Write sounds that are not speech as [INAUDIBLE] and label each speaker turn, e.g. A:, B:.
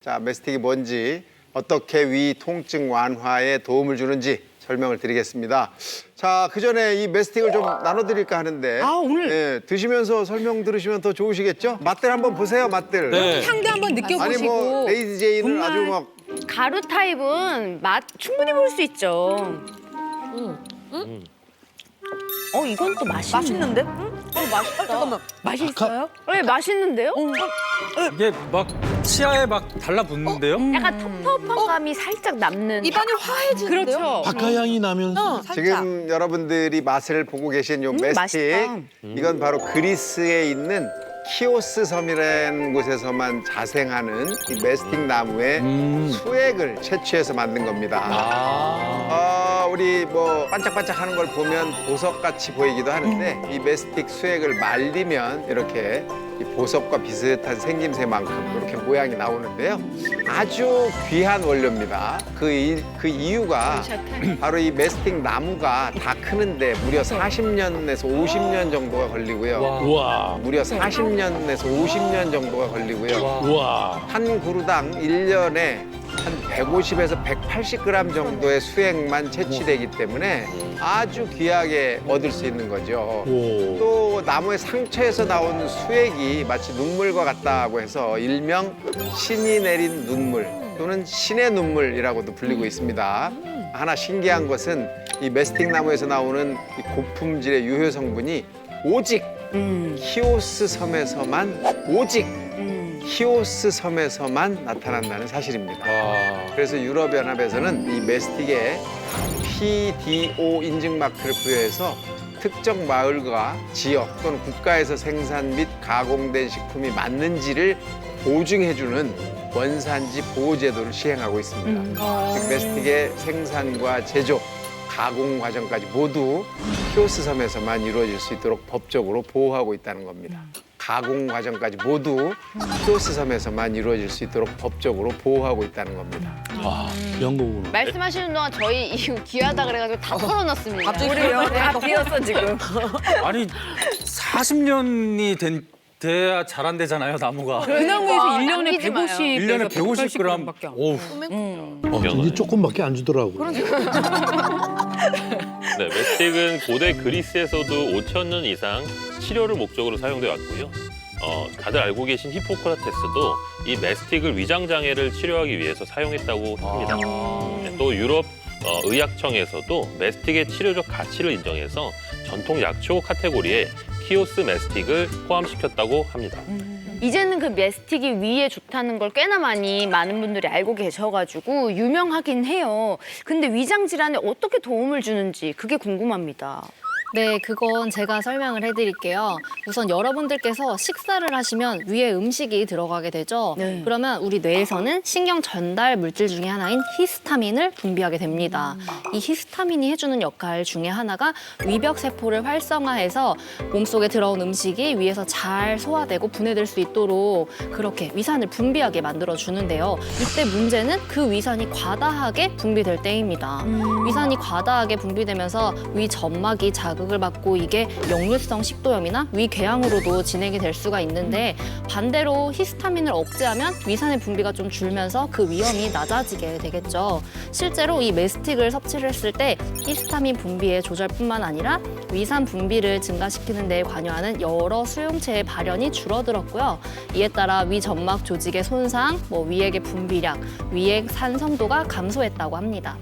A: 자, 메스틱이 뭔지, 어떻게 위 통증 완화에 도움을 주는지 설명을 드리겠습니다. 자, 그 전에 이 메스틱을 좀 나눠드릴까 하는데.
B: 아, 오늘-
A: 예, 드시면서 설명 들으시면 더 좋으시겠죠? 맛들 한번 보세요, 맛들.
C: 네.
B: 향도 한번 느껴보시고.
A: 아니, 뭐, 레이디 제이는
B: 정말
A: 아주 막
D: 가루 타입은 맛 충분히 볼 수 있죠. 어 이건 또 맛있네.
B: 맛있는데? 어, 맛있다. 잠깐만. 맛이 있어요?
D: 네, 맛있는데요?
C: 이게 막 치아에 막 달라붙는데요?
D: 약간 텁텁한 감이 살짝 남는.
B: 입안이 화해지는데요?
D: 그렇죠.
E: 박하향이 나면서
B: 어.
A: 지금 여러분들이 맛을 보고 계신 요
D: 음,
A: 메스틱
D: 맛있다.
A: 이건 바로 그리스에 있는 키오스 섬이라는 곳에서만 자생하는 이 메스틱 나무의
C: 음.
A: 수액을 채취해서 만든 겁니다.
C: 아.
A: 어, 우리 뭐 반짝반짝하는 걸 보면 보석같이 보이기도 하는데 이 메스틱 수액을 말리면 이렇게 이 보석과 비슷한 생김새만큼 이렇게 모양이 나오는데요. 아주 귀한 원료입니다. 그, 이, 그 이유가 바로 이 메스틱 나무가 다 크는데 무려 40년에서 50년 정도가 걸리고요.
C: 와.
E: 우와
A: 무려 40년에서 50년 정도가 걸리고요.
C: 와.
E: 우와
A: 한 그루당 일년에 한 150에서 180g 정도의 수액만 채취되기 때문에 아주 귀하게 얻을 수 있는 거죠.
E: 오.
A: 또 나무의 상처에서 나온 수액이 마치 눈물과 같다고 해서 일명 신이 내린 눈물 또는 신의 눈물이라고도 불리고 있습니다. 하나 신기한 것은 이 메스틱 나무에서 나오는 이 고품질의 유효 성분이 오직
D: 음,
A: 키오스 섬에서만 오직
D: 음.
A: 키오스 섬에서만 나타난다는 사실입니다.
C: 와.
A: 그래서 유럽연합에서는 이 메스틱에 PDO 인증 마크를 부여해서 특정 마을과 지역 또는 국가에서 생산 및 가공된 식품이 맞는지를 보증해주는 원산지 보호 제도를 시행하고 있습니다. 즉 메스틱의 생산과 제조, 가공 과정까지 모두 키오스 섬에서만 이루어질 수 있도록 법적으로 보호하고 있다는 겁니다. 가공 과정까지 모두 키오스 섬에서만 이루어질 수 있도록 법적으로 보호하고 있다는 겁니다.
E: 와 영국으로
D: 말씀하시는 동안 저희 이거 귀하다 그래가지고 다 털어놨습니다.
B: 갑자기
D: 우리
B: 그래요?
D: 다 비었어 지금. [LAUGHS]
C: 아니 40년이 된 돼야 자란대잖아요 나무가.
B: 그 나무에서
D: 아,
B: 1년에
D: 남기지 마요.
B: 150.
C: 1년에 150g.
B: 밖에 안
C: 오우.
E: 어, 근데 조금밖에 안 주더라고 [LAUGHS]
F: 네, 메스틱은 고대 그리스에서도 5천 년 이상 치료를 목적으로 사용돼 왔고요. 어, 다들 알고 계신 히포크라테스도 이 메스틱을 위장 장애를 치료하기 위해서 사용했다고 합니다. 네, 또 유럽 어, 의학청에서도 메스틱의 치료적 가치를 인정해서 전통 약초 카테고리에 키오스 메스틱을 포함시켰다고 합니다.
D: 이제는 그 메스틱이 위에 좋다는 걸 꽤나 많이 많은 분들이 알고 계셔가지고 유명하긴 해요. 근데 위장 질환에 어떻게 도움을 주는지 그게 궁금합니다.
G: 네, 그건 제가 설명을 해드릴게요. 우선 여러분들께서 식사를 하시면 위에 음식이 들어가게 되죠.
D: 네.
G: 그러면 우리 뇌에서는 신경 전달 물질 중에 하나인 히스타민을 분비하게 됩니다. 이 히스타민이 해주는 역할 중에 하나가 위벽 세포를 활성화해서 몸속에 들어온 음식이 위에서 잘 소화되고 분해될 수 있도록 그렇게 위산을 분비하게 만들어 주는데요. 이때 문제는 그 위산이 과다하게 분비될 때입니다. 위산이 과다하게 분비되면서 위 점막이 자극을 받고 이게 역류성 식도염이나 위궤양으로도 진행이 될 수가 있는데 반대로 히스타민을 억제하면 위산의 분비가 좀 줄면서 그 위험이 낮아지게 되겠죠. 실제로 이 메스틱을 섭취를 했을 때 히스타민 분비의 조절뿐만 아니라 위산 분비를 증가시키는 데 관여하는 여러 수용체의 발현이 줄어들었고요. 이에 따라 위 점막 조직의 손상, 뭐 위액의 분비량, 위액 산성도가 감소했다고 합니다.